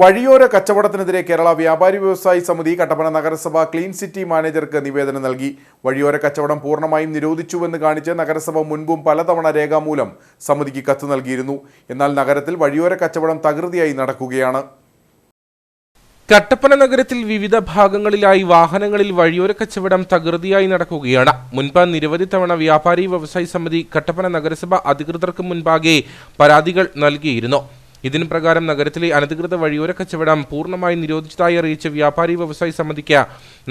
വഴിയോര കച്ചവടത്തിനെതിരെ കേരള വ്യാപാരി വ്യവസായി സമിതി കട്ടപ്പന നഗരസഭ ക്ലീൻ സിറ്റി മാനേജർക്ക് നിവേദനം നൽകി. വഴിയോര കച്ചവടം പൂർണമായും നിരോധിച്ചുവെന്ന് കാണിച്ച് നഗരസഭ മുൻപും പലതവണ രേഖാമൂലം സമിതിക്ക് കത്ത് നൽകിയിരുന്നു. എന്നാൽ നഗരത്തിൽ വഴിയോര കച്ചവടം തകൃതിയായി നടക്കുകയാണ്. കട്ടപ്പന നഗരത്തിൽ വിവിധ ഭാഗങ്ങളിലായി വാഹനങ്ങളിൽ വഴിയോര കച്ചവടം തകൃതിയായി നടക്കുകയാണ്. മുൻപ് നിരവധി തവണ വ്യാപാരി വ്യവസായി സമിതി കട്ടപ്പന നഗരസഭ അധികൃതർക്ക് മുൻപാകെ പരാതികൾ നൽകിയിരുന്നു. ഇതിന് പ്രകാരം നഗരത്തിലെ അനധികൃത വഴിയോര കച്ചവടം പൂർണമായി നിരോധിച്ചതായി അറിയിച്ച വ്യാപാരി വ്യവസായി സമിതിക്ക്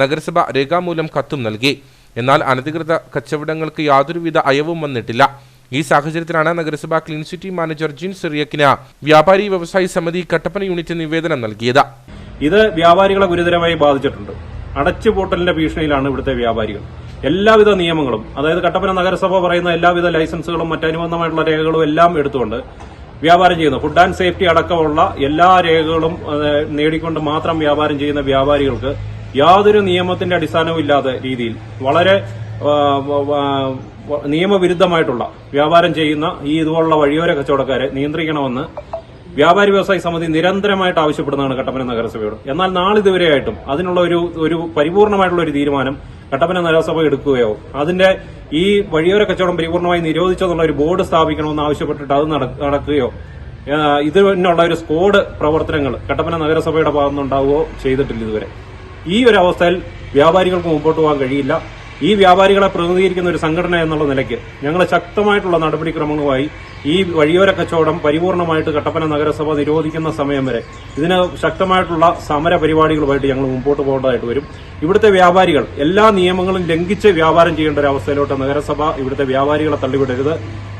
നഗരസഭ രേഖാമൂലം കത്തും നൽകി. എന്നാൽ അനധികൃത കച്ചവടങ്ങൾക്ക് യാതൊരുവിധ അയവും വന്നിട്ടില്ല. ഈ സാഹചര്യത്തിലാണ് നഗരസഭ ക്ലീൻ സിറ്റി മാനേജർ ജിൻ സിറിയക്കിന് വ്യാപാരി വ്യവസായി സമിതി കട്ടപ്പന യൂണിറ്റ് നിവേദനം നൽകിയത്. ഇത് വ്യാപാരികളെ ഗുരുതരമായി ബാധിച്ചിട്ടുണ്ട്. അടച്ചുപൂട്ടലിന്റെ ഭീഷണിയിലാണ് ഇവിടുത്തെ വ്യാപാരികൾ. എല്ലാവിധ നിയമങ്ങളും അതായത് കട്ടപ്പന നഗരസഭ പറയുന്ന എല്ലാവിധ ലൈസൻസുകളും മറ്റനുബന്ധമായിട്ടുള്ള രേഖകളും എല്ലാം എടുത്തുകൊണ്ട് വ്യാപാരം ചെയ്യുന്നു. ഫുഡ് ആൻഡ് സേഫ്റ്റി അടക്കമുള്ള എല്ലാ രേഖകളും നേടിക്കൊണ്ട് മാത്രം വ്യാപാരം ചെയ്യുന്ന വ്യാപാരികൾക്ക് യാതൊരു നിയമത്തിന്റെ അടിസ്ഥാനവും ഇല്ലാത്ത രീതിയിൽ വളരെ നിയമവിരുദ്ധമായിട്ടുള്ള വ്യാപാരം ചെയ്യുന്ന ഈ ഇതുപോലുള്ള വഴിയോര കച്ചവടക്കാരെ നിയന്ത്രിക്കണമെന്ന് വ്യാപാരി വ്യവസായ സമിതി നിരന്തരമായിട്ട് ആവശ്യപ്പെടുന്നതാണ് കട്ടപ്പന നഗരസഭയോട്. എന്നാൽ നാളിതുവരെയായിട്ടും അതിനുള്ള ഒരു ഒരു പരിപൂർണമായിട്ടുള്ള ഒരു തീരുമാനം കട്ടപ്പന നഗരസഭ എടുക്കുകയോ അതിന്റെ ഈ വഴിയോര കച്ചവടം പരിപൂർണമായി നിരോധിച്ചെന്നുള്ള ഒരു ബോർഡ് സ്ഥാപിക്കണമെന്ന് ആവശ്യപ്പെട്ടിട്ട് അത് നടക്കുകയോ ഇതിനുള്ള ഒരു സ്കോഡ് പ്രവർത്തനങ്ങൾ കട്ടപ്പന നഗരസഭയുടെ ഭാഗത്തുനിന്നുണ്ടാവുകയോ ചെയ്തിട്ടില്ല ഇതുവരെ. ഈ ഒരു അവസ്ഥയിൽ വ്യാപാരികൾക്ക് മുമ്പോട്ട് പോകാൻ കഴിയില്ല. ഈ വ്യാപാരികളെ പ്രതിനിധീകരിക്കുന്ന ഒരു സംഘടന എന്നുള്ള നിലയ്ക്ക് ഞങ്ങൾ ശക്തമായിട്ടുള്ള നടപടിക്രമങ്ങളുമായി ഈ വഴിയോര കച്ചവടം പരിപൂർണമായിട്ട് കട്ടപ്പന നഗരസഭ നിരോധിക്കുന്ന സമയം വരെ ഇതിന് ശക്തമായിട്ടുള്ള സമര പരിപാടികളുമായിട്ട് ഞങ്ങൾ മുമ്പോട്ട് പോകേണ്ടതായിട്ട് വരും. ഇവിടുത്തെ വ്യാപാരികൾ എല്ലാ നിയമങ്ങളും ലംഘിച്ച് വ്യാപാരം ചെയ്യേണ്ട ഒരു അവസ്ഥയിലോട്ട് നഗരസഭ ഇവിടുത്തെ വ്യാപാരികളെ തള്ളിവിടരുത്.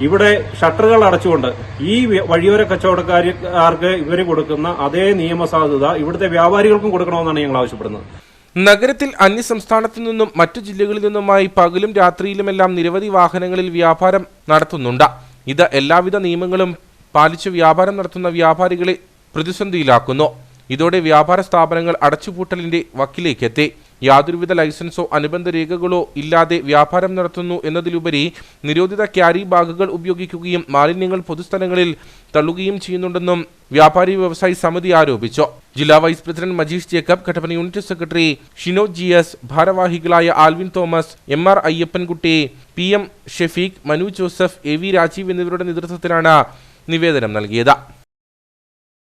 ഇവിടെ ഷട്ടറുകൾ അടച്ചുകൊണ്ട് ഈ വഴിയോര കച്ചവടക്കാർക്ക് ഇവർ കൊടുക്കുന്ന അതേ നിയമസാധുത ഇവിടുത്തെ വ്യാപാരികൾക്കും കൊടുക്കണമെന്നാണ് ഞങ്ങൾ ആവശ്യപ്പെടുന്നത്. നഗരത്തിൽ അന്യസംസ്ഥാനത്തു നിന്നും മറ്റു ജില്ലകളിൽ നിന്നുമായി പകലും രാത്രിയിലുമെല്ലാം നിരവധി വാഹനങ്ങളിൽ വ്യാപാരം നടത്തുന്നുണ്ട്. ഇത് എല്ലാവിധ നിയമങ്ങളും പാലിച്ച് വ്യാപാരം നടത്തുന്ന വ്യാപാരികളെ പ്രതിസന്ധിയിലാക്കുന്നു. ഇതോടെ വ്യാപാര സ്ഥാപനങ്ങൾ അടച്ചുപൂട്ടലിന്റെ വക്കിലേക്കെത്തി. യാതൊരുവിധ ലൈസൻസോ അനുബന്ധ രേഖകളോ ഇല്ലാതെ വ്യാപാരം നടത്തുന്നു എന്നതിലുപരി നിരോധിത ക്യാരി ബാഗുകൾ ഉപയോഗിക്കുകയും മാലിന്യങ്ങൾ പൊതുസ്ഥലങ്ങളിൽ തള്ളുകയും ചെയ്യുന്നുണ്ടെന്നും വ്യാപാരി വ്യവസായി സമിതി ആരോപിച്ചു. ജില്ലാ vice president Majeesh Jacob Kattappana unit secretary Shino G S ഭാരവാഹികളായ Alvin Thomas M R Ayyappankutty P M Shefeeq Manu Joseph A V Rajeev എന്നിവരുടെ നേതൃത്വത്തിലാണ് നിവേദനം നൽകിയത്.